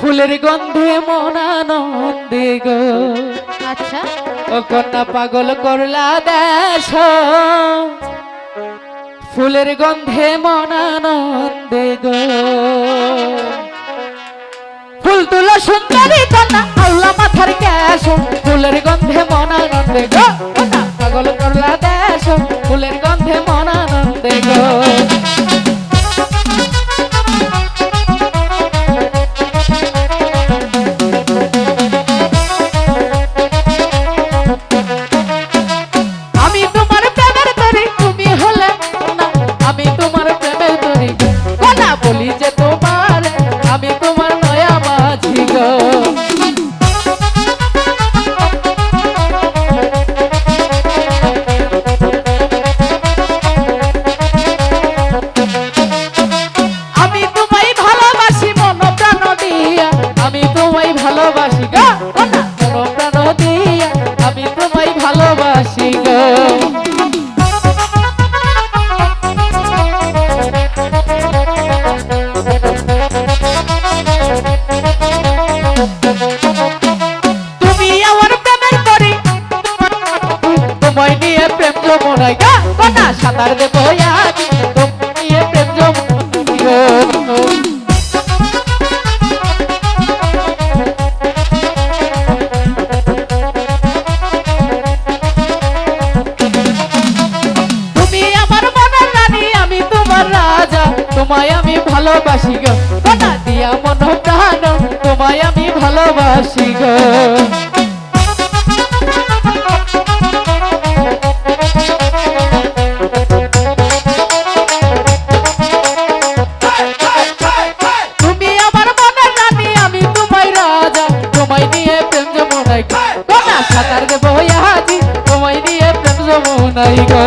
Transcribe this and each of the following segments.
ফুলের গন্ধে মনানন্দে গো। আচ্ছা। ও কন্যা পাগল করলা দেশ। ফুলের গন্ধে মনানন্দে গো। ফুল তুলো সুন্দরী কন্যা আল্লাহ মাথার ক্যাশ। ফুলের গন্ধে মনানন্দে গো। পাগল করলা দেশ। Yeah. আমি ভালোবাসি গো। কোনা দিয়া মন প্রাণ, তোমায় আমি ভালোবাসি গো। সাঁতার দেবো আজি তোমায় নিয়ে প্রেম জমো নাই গো।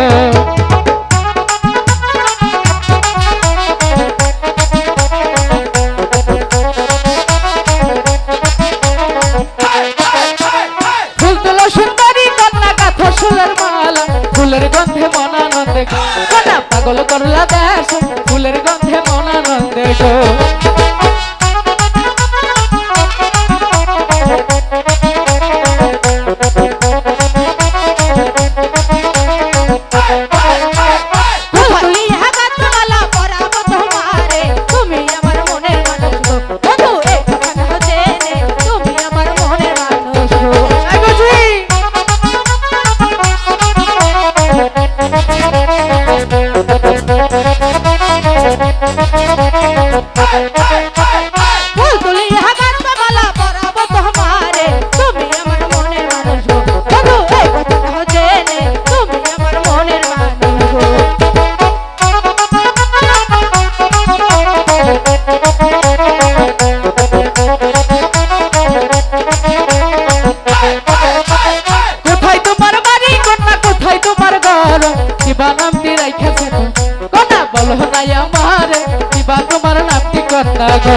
রাইখা কেন কন্যা বলো নাই আমার দিবা তোমার নামটি কন্যা গো?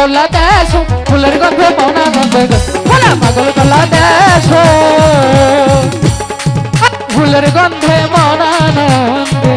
করলা দেশ ফুলের গন্ধে মনা গন্ধে গো। পাগল কল্লা দেশ ফুলের গন্ধে মনা আনন্দে